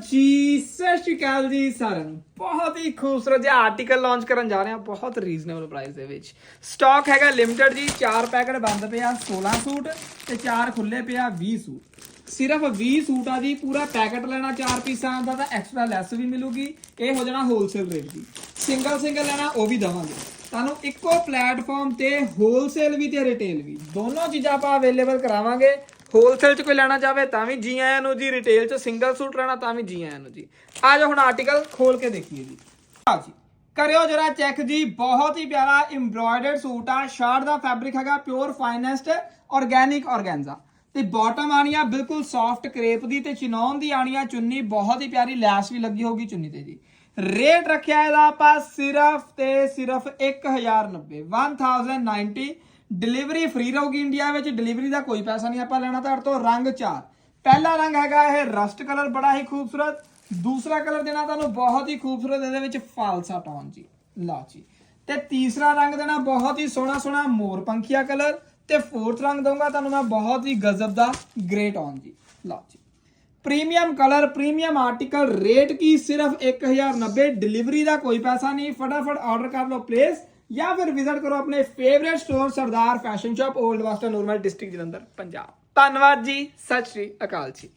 ਜੀ, ਸਤਿ ਸ਼੍ਰੀ ਅਕਾਲ ਜੀ ਸਾਰਿਆਂ ਨੂੰ। ਬਹੁਤ ਹੀ ਖੂਬਸੂਰਤ ਜਿਹਾ ਆਰਟੀਕਲ ਲਾਂਚ ਕਰਨ ਜਾ ਰਹੇ ਹਾਂ, ਬਹੁਤ ਰੀਜ਼ਨੇਬਲ ਪ੍ਰਾਈਸ ਦੇ ਵਿੱਚ। ਸਟਾਕ ਹੈਗਾ ਲਿਮਟਿਡ ਜੀ 4 ਪੈਕਟ ਬੰਦ ਪਿਆ 16 ਸੂਟ ਤੇ 4 ਖੁੱਲੇ ਪਿਆ 20 ਸੂਟ। ਸਿਰਫ 20 ਸੂਟ ਆ ਜੀ ਪੂਰਾ ਪੈਕਟ ਲੈਣਾ 4 ਪੀਸਾਂ ਦਾ, ਤਾਂ ਐਕਸਟਰਾ ਲੈਸ ਵੀ ਮਿਲੂਗੀ, ਇਹ ਹੋ ਜਾਣਾ ਹੋਲਸੇਲ ਰੇਟ ਦੀ। ਸਿੰਗਲ ਸਿੰਗਲ ਲੈਣਾ, ਉਹ ਵੀ ਦਵਾਂਗੇ। ਤੁਹਾਨੂੰ ਇੱਕੋ ਪਲੇਟਫਾਰਮ ਤੇ ਹੋਲਸੇਲ ਵੀ ਤੇ ਰਿਟੇਲ ਵੀ, ਦੋਨੋਂ ਚੀਜ਼ਾਂ ਆਪਾਂ ਅਵੇਲੇਬਲ ਕਰਾਵਾਂਗੇ। ਹੋਲਸੇਲ ਚ ਕੋਈ ਲੈਣਾ ਚਾਹਵੇ ਤਾਂ ਵੀ ਜੀ ਆਇਆਂ ਨੂੰ ਜੀ ਰਿਟੇਲ ਚ ਸਿੰਗਲ ਸੂਟ ਲੈਣਾ ਤਾਂ ਵੀ ਜੀ ਆਇਆਂ ਨੂੰ ਜੀ। ਆ ਜਾਓ ਹੁਣ ਆਰਟੀਕਲ ਖੋਲ ਕੇ ਦੇਖੀਏ ਜੀ। ਆ ਜੀ, ਕਰਿਓ ਜਰਾ ਚੈੱਕ ਜੀ, ਬਹੁਤ ਹੀ ਪਿਆਰਾ ਐਮਬ੍ਰੋਇਡਰਡ ਸੂਟ ਆ ਸ਼ਰਟ ਦਾ ਫੈਬਰਿਕ ਹੈਗਾ ਪਿਓਰ ਫਾਈਨੈਸਟ ਆਰਗੈਨਿਕ ਆਰਗੈਂਜ਼ਾ ਤੇ ਬਾਟਮ ਆਣੀ ਆ ਬਿਲਕੁਲ ਸੌਫਟ ਕਰੇਪ ਦੀ ਤੇ ਚਿਨੌਨ ਦੀ ਆਣੀ ਆ ਚੁੰਨੀ, ਬਹੁਤ ਹੀ ਪਿਆਰੀ ਲੈਸ ਵੀ ਲੱਗੀ ਹੋਗੀ ਚੁੰਨੀ ਤੇ ਜੀ। ਰੇਟ ਰੱਖਿਆ ਇਹਦਾ ਆਪਾਂ ਸਿਰਫ ਤੇ ਸਿਰਫ 1090 1090 ਡਿਲੀਵਰੀ ਫ੍ਰੀ ਰਹੂਗੀ ਇੰਡੀਆ ਵਿੱਚ ਡਿਲੀਵਰੀ ਦਾ ਕੋਈ ਪੈਸਾ ਨਹੀਂ ਆਪਾਂ ਲੈਣਾ ਤੁਹਾਡੇ ਤੋਂ, ਰੰਗ ਚਾਰ। ਪਹਿਲਾ ਰੰਗ ਹੈਗਾ ਇਹ ਰਸਟ ਕਲਰ ਬੜਾ ਹੀ ਖੂਬਸੂਰਤ। ਦੂਸਰਾ ਕਲਰ ਦੇਣਾ ਤੁਹਾਨੂੰ ਬਹੁਤ ਹੀ ਖੂਬਸੂਰਤ, ਇਹਦੇ ਵਿੱਚ ਫਾਲਸਾ ਟੌਨ ਜੀ। ਲਓ ਜੀ। ਤੇ ਤੀਸਰਾ ਰੰਗ ਦੇਣਾ ਬਹੁਤ ਹੀ ਸੋਹਣਾ ਸੋਹਣਾ ਮੋਰ ਪੰਖੀਆ ਕਲਰ ਤੇ ਫੋਰਥ ਰੰਗ ਦਊਂਗਾ ਤੁਹਾਨੂੰ ਮੈਂ ਬਹੁਤ ਹੀ ਗਜ਼ਬ ਦਾ ਗ੍ਰੇਟ ਟੌਨ ਜੀ। ਲਓ ਜੀ। Premium colour premium article rate ਕੀ? ਸਿਰਫ 1090 ਡਿਲੀਵਰੀ ਦਾ ਕੋਈ ਪੈਸਾ ਨਹੀਂ। ਫਟਾਫਟ ਆਰਡਰ ਕਰ ਲਓ ਪਲੇਸ ਜਾਂ ਫਿਰ ਵਿਜ਼ਿਟ ਕਰੋ ਆਪਣੇ favourite store Sardar fashion shop old ਵਾਸਟਰ Nurmahal district Jalandhar Punjab ਧੰਨਵਾਦ ਜੀ ਸਤਿ ਸ਼੍ਰੀ ਅਕਾਲ ਜੀ